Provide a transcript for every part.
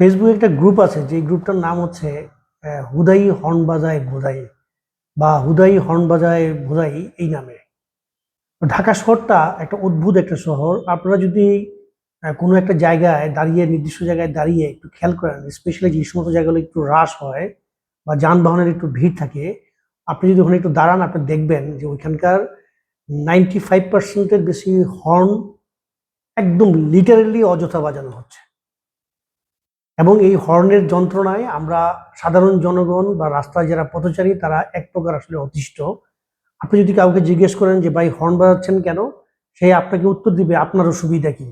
ফেসবুকে একটা গ্রুপ আছে যে গ্রুপটার নাম হচ্ছে হুদাই হর্ন বাজায় ভোদাই বা হুদাই হর্ন বাজায় ভোদাই এই নামে। ঢাকা শহরটা একটা অদ্ভুত একটা শহর। আপনারা যদি কোনো একটা জায়গায় দাঁড়িয়ে, নির্দিষ্ট জায়গায় দাঁড়িয়ে একটু খেয়াল করেন স্পেশালি যে সমস্ত জায়গাগুলো একটু রাশ হয়, বা যানবাহনের একটু ভিড় থাকে, আপনি যদি ওখানে একটু দাঁড়ান, আপনি দেখবেন যে ওইখানকার নাইনটি ফাইভ পার্সেন্টের বেশি হর্ন একদম লিটারেলি অযথা বাজানো হচ্ছে। এবং এই হর্নের যন্ত্রণায় আমরা সাধারণ জনগণ বা রাস্তায় যারা পথচারী, তারা এক প্রকার আসলে অতিষ্ঠ। আপনি যদি কাউকে জিজ্ঞেস করেন যে, ভাই, হর্ন বাজাচ্ছেন কেন? সে আপনাকে উত্তর দিবে, আপনার অসুবিধা কি?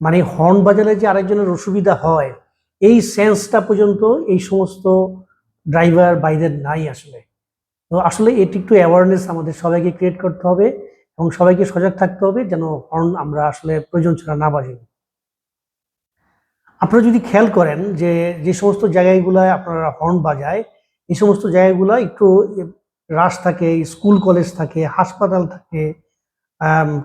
মানে হর্ন বাজালে যে আরেকজনের অসুবিধা হয়, এই সেন্সটা পর্যন্ত এই সমস্ত ড্রাইভার বাইদের নাই আসলে। তো আসলে এটি একটু অ্যাওয়ারনেস আমাদের সবাইকে ক্রিয়েট করতে হবে এবং সবাইকে সজাগ থাকতে হবে যেন হর্ন আমরা আসলে প্রয়োজন ছাড়া না বাজি। আপনারা যদি খেয়াল করেন যে যে সমস্ত জায়গাগুলোয় আপনারা হর্ন বাজায়, এই সমস্ত জায়গাগুলো একটু রাশ থাকে, স্কুল, কলেজ থাকে, হাসপাতাল থাকে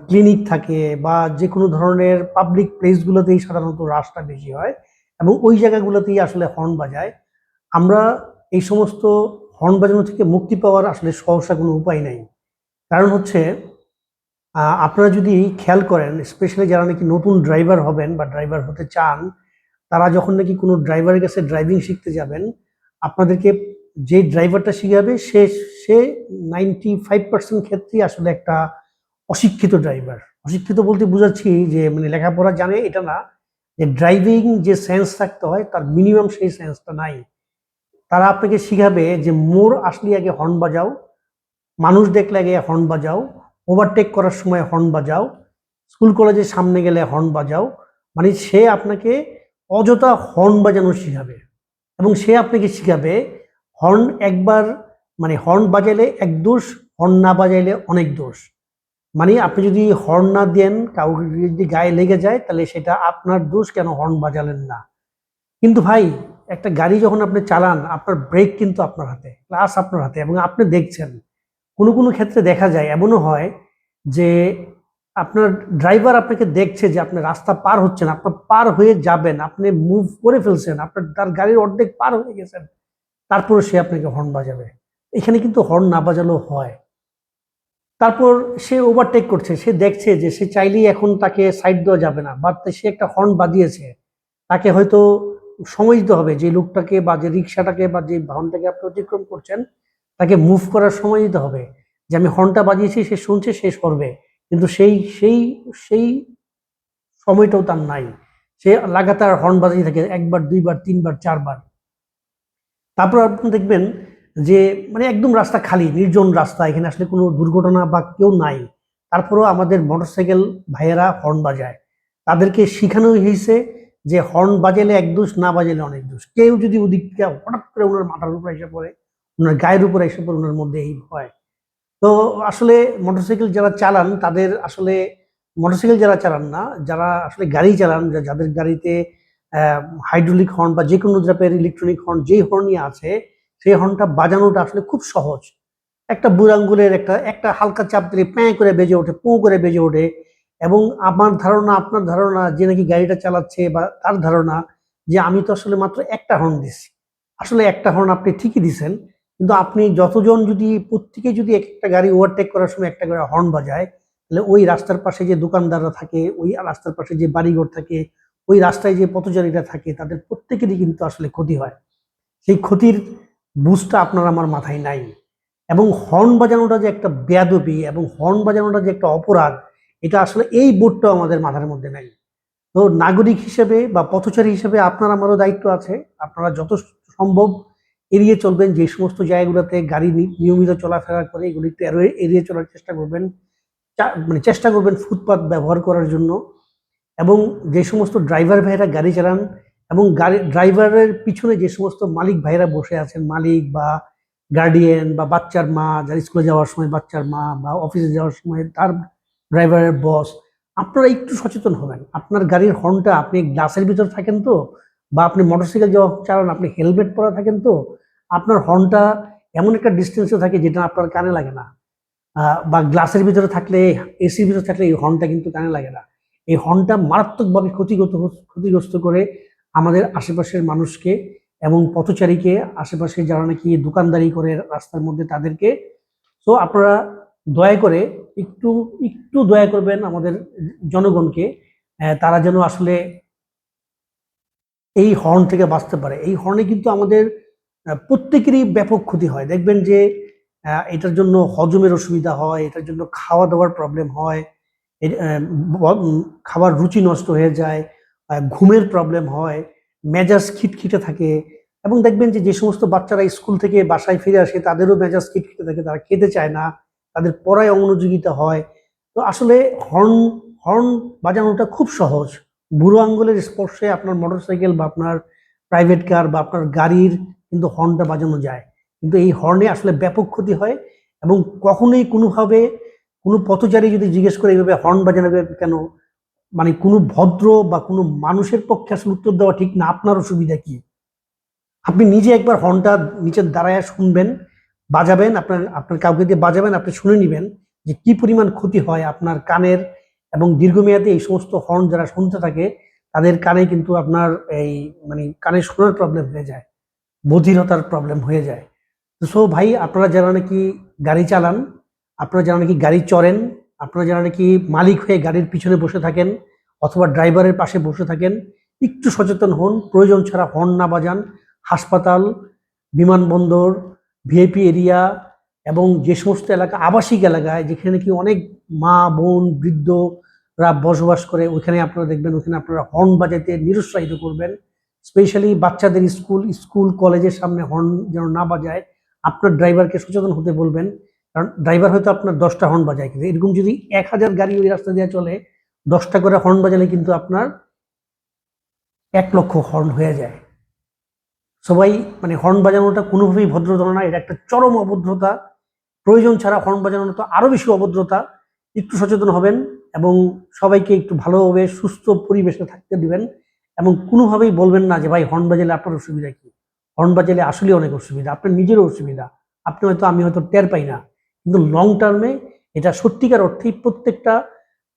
ক্লিনিক থাকে বা যে কোনো ধরনের পাবলিক প্লেসগুলোতেই সাধারণত রাশটা বেশি হয় এবং ওই জায়গাগুলোতেই আসলে হর্ন বাজায়। আমরা এই সমস্ত হর্ন বাজানো থেকে মুক্তি পাওয়ার আসলে সহসা কোনো উপায় নাই। কারণ হচ্ছে আপনারা যদি খেয়াল করেন, স্পেশালি যারা নাকি নতুন ড্রাইভার হবেন বা ড্রাইভার হতে চান তারা যখন নাকি কোনো ড্রাইভারের কাছে ড্রাইভিং শিখতে যাবেন, আপনাদেরকে যে ড্রাইভারটা শিখাবে, সে সে নাইনটি ফাইভ পার্সেন্ট ক্ষেত্রেই আসলে একটা অশিক্ষিত ড্রাইভার অশিক্ষিত বলতে বোঝাচ্ছি যে মানে লেখাপড়া জানে এটা না, যে ড্রাইভিং যে সেন্স থাকতে হয়, তার মিনিমাম সেই সেন্সটা নাই। তারা আপনাকে শিখাবে যে, মোর আসলে আগে হর্ন বাজাও, মানুষ দেখলে আগে হর্ন বাজাও ওভারটেক করার সময় হর্ন বাজাও স্কুল কলেজের সামনে গেলে হর্ন বাজাও। মানে সে আপনাকে অযথা হর্ন বাজানো শিখাবে। এবং সে আপনাকে শিখাবে, হর্ন একবার মানে হর্ন বাজাইলে এক দোষ, হর্ন না বাজাইলে অনেক দোষ। মানে আপনি যদি হর্ন না দেন, কাউকে যদি গায়ে লেগে যায়, তাহলে সেটা আপনার দোষ, কেন হর্ন বাজালেন না? কিন্তু ভাই, একটা গাড়ি যখন আপনি চালান, আপনার ব্রেক কিন্তু আপনার হাতে ক্লাস আপনার হাতে, এবং আপনি দেখছেন। কোনো কোনো ক্ষেত্রে দেখা যায়, এমনও হয় যে আপনার ড্রাইভার আপনাকে দেখছে যে আপনি রাস্তা পার হচ্ছেন আপনার পার হয়ে যাবেন, আপনি মুভ করে ফেলছেন, আপনার তার গাড়ির অর্ধেক পার হয়ে গেছেন, তারপরে সে আপনাকে হর্ন বাজাবে। এখানে কিন্তু হর্ন না বাজালেও হয়। তারপর সে ওভারটেক করছে, সে দেখছে যে সে চাইলেই এখন তাকে সাইড দেওয়া যাবে না বাট সে একটা হর্ন বাজিয়েছে তাকে হয়তো সময় দিতে হবে, যে লোকটাকে বা যে রিক্সাটাকে বা যে বাহনটাকে আপনি অতিক্রম করছেন, তাকে মুভ করার সময় দিতে হবে। যে আমি হর্নটা বাজিয়েছি, সে শুনছে, সে সরবে। কিন্তু সেই সেই সেই সময়টাও তার নাই। সে লাগাতার হর্ন বাজিয়ে থাকে, একবার, দুইবার, তিনবার, চারবার। তারপর আপনি দেখবেন যে মানে একদম রাস্তা খালি, নির্জন রাস্তা, এখানে আসলে কোনো দুর্ঘটনা বা কেউ নাই। তারপরেও আমাদের মোটরসাইকেল ভাইয়েরা হর্ন বাজায়। তাদেরকে শেখানো হয়েছে যে হর্ন বাজালে এক দোষ, না বাজালে অনেক দোষ। কেউ যদি ওদিক থেকে হঠাৎ করে ওনার মাথার উপরে এসে পড়ে, ওনার গায়ের উপরে এসে পড়ে, ওনার মধ্যে এই ভয়। তো আসলে মোটরসাইকেল যারা চালান, তাদের আসলে মোটরসাইকেল যারা চালান না, যারা আসলে গাড়ি চালান যাদের গাড়িতে হাইড্রোলিক হর্ন বা যে কোনো টাইপের ইলেকট্রনিক হর্ন যেই হর্নই আছে, সেই হর্নটা বাজানোটা আসলে খুব সহজ। একটা বুড়াঙ্গুলের একটা একটা হালকা চাপ দিলে প্যাঁ করে বেজে ওঠে, পো করে বেজে ওঠে এবং আমার ধারণা, আপনার ধারণা যে নাকি গাড়িটা চালাচ্ছে বা তার ধারণা যে আমি তো আসলে মাত্র একটা হর্ন দিচ্ছি আসলে একটা হর্ন আপনি ঠিকই দিছেন কিন্তু আপনি যতজন যদি প্রত্যেকে যদি এক একটা গাড়ি ওভারটেক করার সময় একটা করে হর্ন বাজায়, তাহলে ওই রাস্তার পাশে যে দোকানদাররা থাকে, ওই রাস্তার পাশে যে বাড়িঘর থাকে, ওই রাস্তায় যে পথচারীরা থাকে, তাদের প্রত্যেকেরই কিন্তু আসলে ক্ষতি হয়। সেই ক্ষতির বুঝটা আপনার আমার মাথায় নাই। এবং হর্ন বাজানোটা যে একটা বেয়াদবি এবং হর্ন বাজানোটা যে একটা অপরাধ, এটা আসলে এই বোর্ডটাও আমাদের মাথার মধ্যে নাই। তো নাগরিক হিসেবে বা পথচারী হিসেবে আপনার আমারও দায়িত্ব আছে। আপনারা যত সম্ভব এড়িয়ে চলবেন, যে সমস্ত জায়গাগুলোতে গাড়ি নিয়মিত চলাফেরা করে এগুলিতে এড়িয়ে- চলার চেষ্টা করবেন। মানে চেষ্টা করবেন ফুটপাথ ব্যবহার করার জন্য এবং যে সমস্ত ড্রাইভার ভাইরা গাড়ি চালান এবং গাড়ি, ড্রাইভারের পিছনে যে সমস্ত মালিক ভাইরা বসে আছেন, মালিক বা গার্ডিয়ান বা বাচ্চার মা, যারা স্কুলে যাওয়ার সময় বাচ্চার মা বা অফিসে যাওয়ার সময় তার ড্রাইভারের বস আপনারা একটু সচেতন হবেন। আপনার গাড়ির হর্নটা আপনি গ্লাসের ভিতর থাকেন তো বা আপনি মোটরসাইকেল যাওয়া চালান, আপনি হেলমেট পরা থাকেন তো, আপনার হর্নটা এমন একটা ডিস্টেন্সে থাকে যেটা আপনার কানে লাগে না। বা গ্লাসের ভিতরে থাকলে এসির ভিতরে থাকলে এই হর্নটা কিন্তু কানে লাগে না। এই হর্নটা মারাত্মকভাবে ক্ষতিগত, ক্ষতিগ্রস্ত করে আমাদের আশেপাশের মানুষকে এবং পথচারীকে আশেপাশে যারা নাকি দোকানদারি করে রাস্তার মধ্যে তাদেরকে। তো আপনারা দয়া করে একটু একটু দয়া করবেন আমাদের জনগণকে তারা যেন আসলে এই হর্ন থেকে বাঁচতে পারে। এই হর্নে কিন্তু আমাদের প্রত্যেকেরই ব্যাপক ক্ষতি হয়। দেখবেন যে এটার জন্য হজমের অসুবিধা হয়, এটার জন্য খাওয়া দাওয়ার প্রবলেম হয় খাবার রুচি নষ্ট হয়ে যায় ঘুমের প্রবলেম হয়, মেজাজ খিটখিটে থাকে এবং দেখবেন যে যে সমস্ত বাচ্চারা স্কুল থেকে বাসায় ফিরে আসে, তাদেরও মেজাজ খিটখিটে থাকে, তারা খেতে চায় না, তাদের পড়ায় অমনোযোগিতা হয়। তো আসলে হর্ন হর্ন বাজানোটা খুব সহজ। বুড়ো আঙ্গুলের স্পর্শে আপনার মোটরসাইকেল বা আপনার প্রাইভেট কার বা আপনার গাড়ির কিন্তু হর্নটা বাজানো যায়। কিন্তু এই হর্নে আসলে ব্যাপক ক্ষতি হয় এবং কখনোই কোনোভাবে কোনো পথচারী যদি জিজ্ঞেস করে এইভাবে হর্ন বাজানো কেন মানে কোনো ভদ্র বা কোনো মানুষের পক্ষে আসলে উত্তর দেওয়া ঠিক না, আপনার অসুবিধা কি? আপনি নিজে একবার হর্নটা নিচের দাঁড়ায় শুনবেন, বাজাবেন, আপনার আপনার কাউকে দিয়ে বাজাবেন, আপনি শুনে নেবেন যে কি পরিমাণ ক্ষতি হয় আপনার কানের এবং দীর্ঘমেয়াদী এই সমস্ত হর্ন যারা শুনতে থাকে, তাদের কানে কিন্তু আপনার এই মানে কানে শোনার প্রবলেম হয়ে যায়, বধিরতার প্রবলেম হয়ে যায়। সো ভাই, আপনারা যারা নাকি গাড়ি চালান, আপনারা যারা নাকি গাড়ি চড়েন, আপনারা যারা নাকি মালিক হয়ে গাড়ির পিছনে বসে থাকেন অথবা ড্রাইভারের পাশে বসে থাকেন, একটু সচেতন হন। প্রয়োজন ছাড়া হর্ন না বাজান। হাসপাতাল, বিমানবন্দর ভিআইপি এরিয়া এবং যে সমস্ত এলাকা, আবাসিক এলাকায়, যেখানে নাকি অনেক মা, বোন বৃদ্ধরা বসবাস করে ওখানে আপনারা দেখবেন ওখানে আপনারা হর্ন বাজাতে নিরুৎসাহিত করবেন। স্পেশালি বাচ্চাদের স্কুল স্কুল, কলেজের সামনে হর্ন যেন না বাজায়, আপনার ড্রাইভারকে সচেতন হতে বলবেন। কারণ ড্রাইভার হয়তো আপনার দশটা হর্ন বাজায়, কিন্তু এরকম যদি এক হাজার গাড়ি ওই রাস্তা দিয়ে চলে, দশটা করে হর্ন বাজালে কিন্তু আপনার এক লক্ষ হর্ন হয়ে যায়। সবাই মানে হর্ন বাজানোটা কোনোভাবেই ভদ্রতা না, এটা একটা চরম অভদ্রতা। প্রয়োজন ছাড়া হর্ন বাজানো তো আরও বেশি অভদ্রতা। একটু সচেতন হবেন। এবং সবাইকে একটু ভালোভাবে সুস্থ পরিবেশে থাকতে দিবেন এবং কোনোভাবেই বলবেন না যে, ভাই, হর্ন বাজালে আপনার অসুবিধা কি? হর্ন বাজালে আসলে অনেক অসুবিধা, আপনার নিজেরও অসুবিধা, আপনি হয়তো, আমি হয়তো টের পাই না। কিন্তু লং টার্মে এটা সত্যিকার অর্থেই প্রত্যেকটা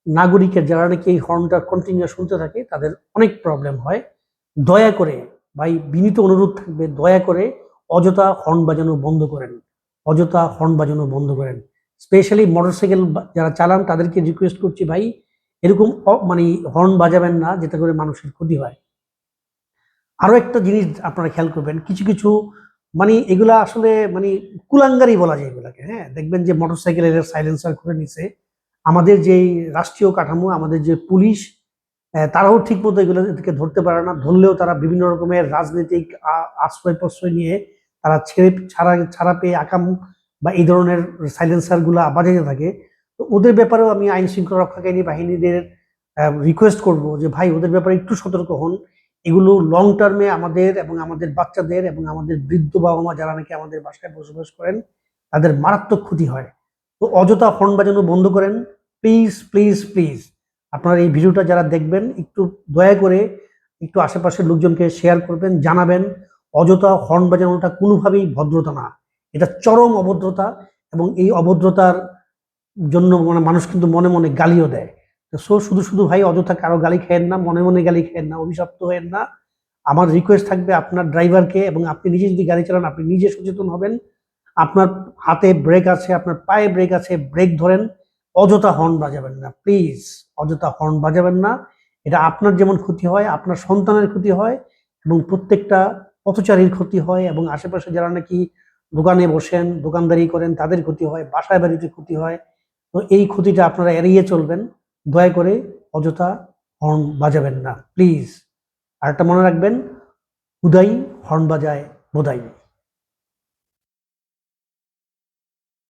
নাগরিকের, যারা নাকি এই হর্নটা কন্টিনিউ শুনতে থাকে, তাদের অনেক প্রবলেম হয়। দয়া করে, ভাই, বিনীত অনুরোধ থাকবে, দয়া করে অযথা হর্ন বাজানো বন্ধ করেন। অযথা হর্ন বাজানো বন্ধ করেন। স্পেশালি মোটরসাইকেল যারা চালান তাদেরকে রিকোয়েস্ট করছি, ভাই, এরকম মানে হর্ন বাজাবেন না যেটা করে মানুষের ক্ষতি হয়। আরও একটা জিনিস আপনারা খেয়াল করবেন, কিছু কিছু মানে এগুলা আসলে মানে কুলাঙ্গারি বলা যায় এগুলাকে হ্যাঁ? দেখবেন যে মোটরসাইকেলের সাইলেন্সার করে নিছে। আমাদের যে রাষ্ট্রীয় কাঠামো, আমাদের যে পুলিশ তারাও ঠিক মতো এগুলো এদেরকে ধরতে পারে না। ধরলেও তারা বিভিন্ন রকমের রাজনৈতিক আশ্রয় প্রশ্রয় নিয়ে তারা ছেড়ে, ছাড়া ছাড়া পেয়ে আকাম বা এই ধরনের সাইলেন্সারগুলা বাজাতে থাকে, তো ওদের ব্যাপারেও আমি আইন শৃঙ্খলা রক্ষাকারী বাহিনীদের রিকোয়েস্ট করব যে, ভাই, ওদের ব্যাপারে একটু সতর্ক হন। এগুলো লং টার্মে আমাদের এবং আমাদের বাচ্চাদের এবং আমাদের বৃদ্ধ বাবা মা যারা নাকি আমাদের বাসায় বসবাস করেন, তাদের মারাত্মক ক্ষতি হয়। তো অযথা হর্ন বাজানো বন্ধ করেন। প্লিজ প্লিজ প্লিজ আপনারা এই ভিডিওটা যারা দেখবেন, একটু দয়া করে একটু আশেপাশের লোকজনকে শেয়ার করবেন, জানাবেন। অযথা হর্ন বাজানোটা কোনোভাবেই ভদ্রতা না। এটা চরম অভদ্রতা এবং এই অভদ্রতার জন্য মানে মানুষ কিন্তু মনে মনে গালিও দেয়। সো শুধু শুধু ভাই অযথা কারও গালি খেয়েন না, মনে মনে গালি খেয়েন না, অভিশপ্ত হয়েন না। আমার রিকোয়েস্ট থাকবে আপনার ড্রাইভারকে এবং আপনি নিজে যদি গাড়ি চালান, আপনি নিজে সচেতন হবেন। আপনার হাতে ব্রেক আছে, আপনার পায়ে ব্রেক আছে ব্রেক ধরেন, অযথা হর্ন বাজাবেন না প্লিজ অযথা হর্ন বাজাবেন না। এটা আপনার যেমন ক্ষতি হয়, আপনার সন্তানের ক্ষতি হয় এবং প্রত্যেকটা পথচারীর ক্ষতি হয় এবং আশেপাশে যারা নাকি দোকানে বসেন, দোকানদারি করেন, তাদের ক্ষতি হয়, বাসায় বাড়িতে ক্ষতি হয়। তো এই ক্ষতিটা আপনারা এড়িয়ে চলবেন। দয়া করে অযথা হর্ন বাজাবেন না। প্লিজ আর একটা মনে রাখবেন, উদাই হর্ন বাজায় বোধাই